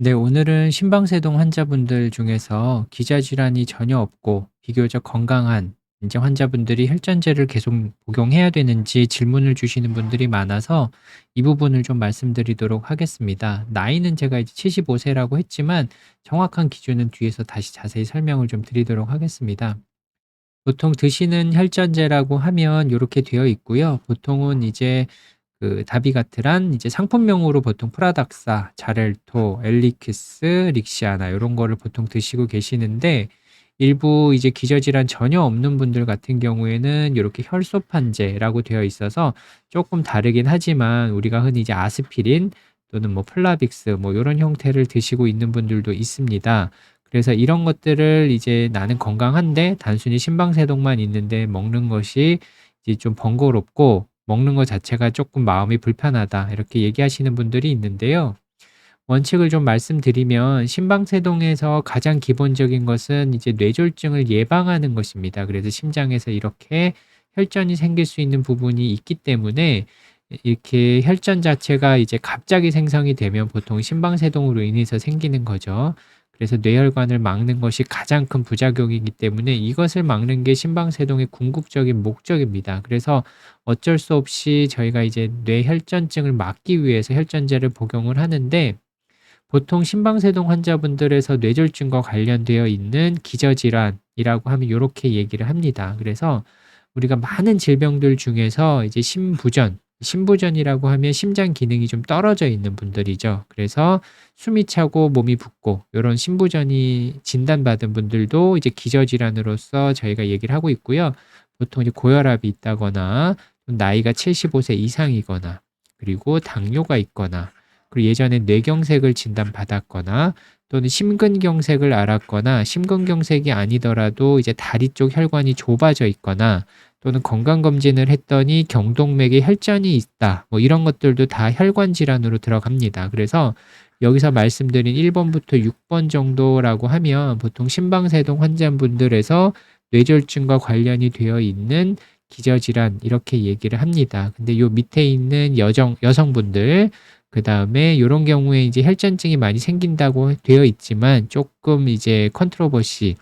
네, 오늘은 심방세동 환자분들 중에서 기저질환이 전혀 없고 비교적 건강한 이제 환자분들이 혈전제를 계속 복용해야 되는지 질문을 주시는 분들이 많아서 이 부분을 좀 말씀드리도록 하겠습니다. 나이는 제가 이제 75 세라고 했지만 정확한 기준은 뒤에서 다시 자세히 설명을 좀 드리도록 하겠습니다. 보통 드시는 혈전제라고 하면 이렇게 되어 있고요. 보통은 이제 그 다비가트란 이제 상품명으로 보통 프라닥사, 자렐토, 엘리키스, 릭시아나 이런 거를 보통 드시고 계시는데 일부 이제 기저질환 전혀 없는 분들 같은 경우에는 이렇게 혈소판제라고 되어 있어서 조금 다르긴 하지만 우리가 흔히 이제 아스피린 또는 뭐 플라빅스 뭐 이런 형태를 드시고 있는 분들도 있습니다. 그래서 이런 것들을 이제 나는 건강한데 단순히 심방세동만 있는데 먹는 것이 이제 좀 번거롭고 먹는 것 자체가 조금 마음이 불편하다 이렇게 얘기하시는 분들이 있는데요. 원칙을 좀 말씀드리면 심방세동에서 가장 기본적인 것은 이제 뇌졸중을 예방하는 것입니다. 그래서 심장에서 이렇게 혈전이 생길 수 있는 부분이 있기 때문에 이렇게 혈전 자체가 이제 갑자기 생성이 되면 보통 심방세동으로 인해서 생기는 거죠. 그래서 뇌혈관을 막는 것이 가장 큰 부작용이기 때문에 이것을 막는 게 심방세동의 궁극적인 목적입니다. 그래서 어쩔 수 없이 저희가 이제 뇌혈전증을 막기 위해서 혈전제를 복용을 하는데 보통 심방세동 환자분들에서 뇌졸중과 관련되어 있는 기저질환이라고 하면 이렇게 얘기를 합니다. 그래서 우리가 많은 질병들 중에서 이제 심부전, 심부전이라고 하면 심장 기능이 좀 떨어져 있는 분들이죠. 그래서 숨이 차고 몸이 붓고 이런 심부전이 진단받은 분들도 이제 기저질환으로서 저희가 얘기를 하고 있고요. 보통 이제 고혈압이 있다거나 나이가 75세 이상이거나 그리고 당뇨가 있거나 그리고 예전에 뇌경색을 진단받았거나 또는 심근경색을 앓았거나 심근경색이 아니더라도 이제 다리 쪽 혈관이 좁아져 있거나 또는 건강검진을 했더니 경동맥에 혈전이 있다. 뭐 이런 것들도 다 혈관 질환으로 들어갑니다. 그래서 여기서 말씀드린 1번부터 6번 정도라고 하면 보통 심방세동 환자분들에서 뇌졸중과 관련이 되어 있는 기저질환 이렇게 얘기를 합니다. 근데 요 밑에 있는 여정 여성분들 그 다음에 이런 경우에 이제 혈전증이 많이 생긴다고 되어 있지만 조금 이제 컨트로버시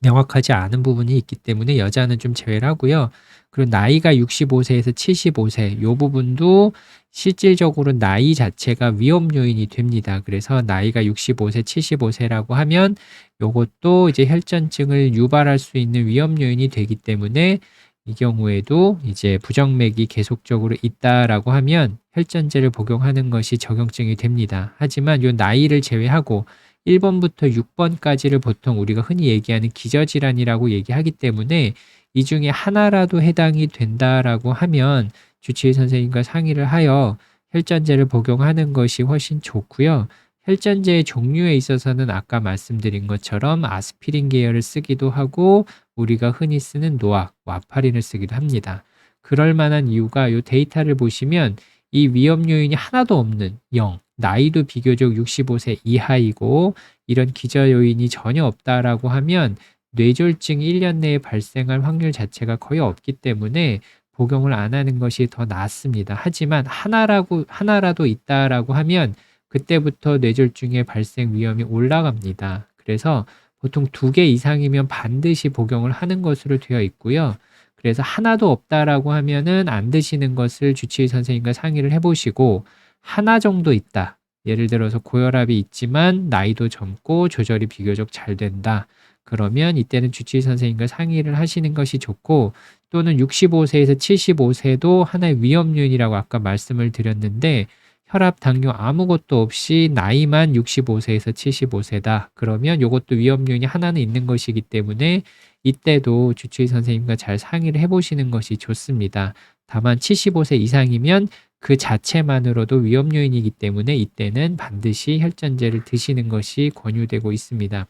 명확하지 않은 부분이 있기 때문에 여자는 좀 제외를 하고요. 그리고 나이가 65세에서 75세 요 부분도 실질적으로 나이 자체가 위험 요인이 됩니다. 그래서 나이가 65세, 75세라고 하면 요것도 이제 혈전증을 유발할 수 있는 위험 요인이 되기 때문에 이 경우에도 이제 부정맥이 계속적으로 있다라고 하면 혈전제를 복용하는 것이 적용증이 됩니다. 하지만 요 나이를 제외하고 1번부터 6번까지를 보통 우리가 흔히 얘기하는 기저질환이라고 얘기하기 때문에 이 중에 하나라도 해당이 된다라고 하면 주치의 선생님과 상의를 하여 혈전제를 복용하는 것이 훨씬 좋고요. 혈전제의 종류에 있어서는 아까 말씀드린 것처럼 아스피린 계열을 쓰기도 하고 우리가 흔히 쓰는 노악, 와파린을 쓰기도 합니다. 그럴 만한 이유가 이 데이터를 보시면 이 위험 요인이 하나도 없는 0, 나이도 비교적 65세 이하이고 이런 기저 요인이 전혀 없다라고 하면 뇌졸중 1년 내에 발생할 확률 자체가 거의 없기 때문에 복용을 안 하는 것이 더 낫습니다. 하지만 하나라고 하나라도 있다라고 하면 그때부터 뇌졸중의 발생 위험이 올라갑니다. 그래서 보통 두 개 이상이면 반드시 복용을 하는 것으로 되어 있고요. 그래서 하나도 없다라고 하면은 안 드시는 것을 주치의 선생님과 상의를 해보시고 하나 정도 있다. 예를 들어서 고혈압이 있지만 나이도 젊고 조절이 비교적 잘 된다. 그러면 이때는 주치의 선생님과 상의를 하시는 것이 좋고 또는 65세에서 75세도 하나의 위험 요인이라고 아까 말씀을 드렸는데 혈압, 당뇨 아무것도 없이 나이만 65세에서 75세다. 그러면 이것도 위험 요인이 하나는 있는 것이기 때문에 이때도 주치의 선생님과 잘 상의를 해보시는 것이 좋습니다. 다만 75세 이상이면 그 자체만으로도 위험 요인이기 때문에 이때는 반드시 혈전제를 드시는 것이 권유되고 있습니다.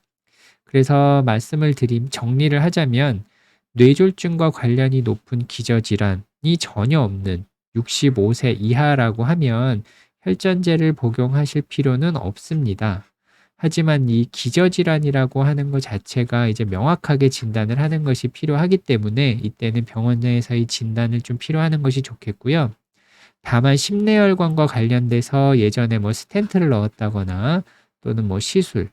그래서 말씀을 드림 정리를 하자면 뇌졸중과 관련이 높은 기저질환이 전혀 없는 65세 이하라고 하면 혈전제를 복용하실 필요는 없습니다. 하지만 이 기저질환이라고 하는 것 자체가 이제 명확하게 진단을 하는 것이 필요하기 때문에 이때는 병원 내에서의 진단을 좀 필요하는 것이 좋겠고요. 다만 심내혈관과 관련돼서 예전에 뭐 스텐트를 넣었다거나 또는 뭐 시술,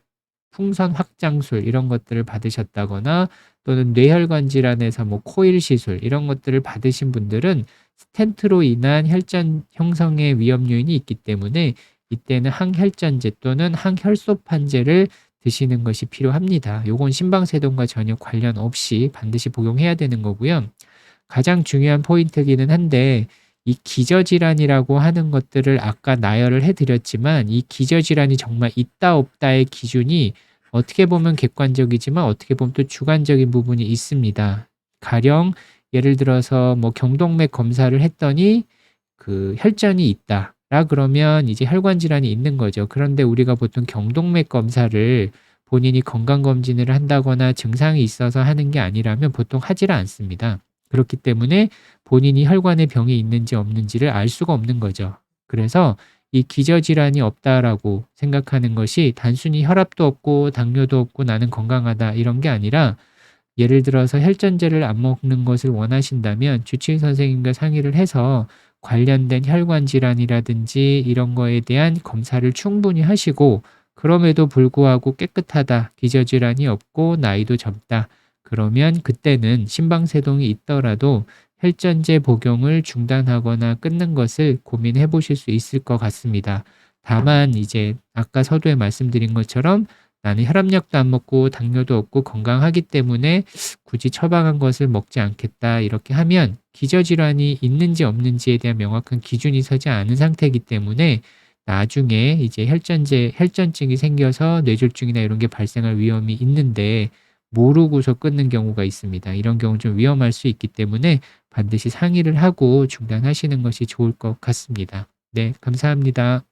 풍선 확장술 이런 것들을 받으셨다거나 또는 뇌혈관 질환에서 뭐 코일 시술 이런 것들을 받으신 분들은 스텐트로 인한 혈전 형성의 위험 요인이 있기 때문에 이때는 항혈전제 또는 항혈소판제를 드시는 것이 필요합니다. 요건 심방세동과 전혀 관련 없이 반드시 복용해야 되는 거고요. 가장 중요한 포인트기는 한데 이 기저질환이라고 하는 것들을 아까 나열을 해드렸지만 이 기저질환이 정말 있다 없다의 기준이 어떻게 보면 객관적이지만 어떻게 보면 또 주관적인 부분이 있습니다. 가령 예를 들어서 뭐 경동맥 검사를 했더니 그 혈전이 있다. 라 그러면 이제 혈관 질환이 있는 거죠. 그런데 우리가 보통 경동맥 검사를 본인이 건강 검진을 한다거나 증상이 있어서 하는 게 아니라면 보통 하지를 않습니다. 그렇기 때문에 본인이 혈관에 병이 있는지 없는지를 알 수가 없는 거죠. 그래서 이 기저질환이 없다라고 생각하는 것이 단순히 혈압도 없고 당뇨도 없고 나는 건강하다 이런 게 아니라 예를 들어서 혈전제를 안 먹는 것을 원하신다면 주치의 선생님과 상의를 해서 관련된 혈관 질환이라든지 이런 거에 대한 검사를 충분히 하시고 그럼에도 불구하고 깨끗하다, 기저질환이 없고 나이도 젊다. 그러면 그때는 심방세동이 있더라도 혈전제 복용을 중단하거나 끊는 것을 고민해 보실 수 있을 것 같습니다. 다만 이제 아까 서두에 말씀드린 것처럼 나는 혈압약도 안 먹고 당뇨도 없고 건강하기 때문에 굳이 처방한 것을 먹지 않겠다 이렇게 하면 기저질환이 있는지 없는지에 대한 명확한 기준이 서지 않은 상태이기 때문에 나중에 이제 혈전제 혈전증이 생겨서 뇌졸중이나 이런 게 발생할 위험이 있는데 모르고서 끊는 경우가 있습니다. 이런 경우 좀 위험할 수 있기 때문에 반드시 상의를 하고 중단하시는 것이 좋을 것 같습니다. 네, 감사합니다.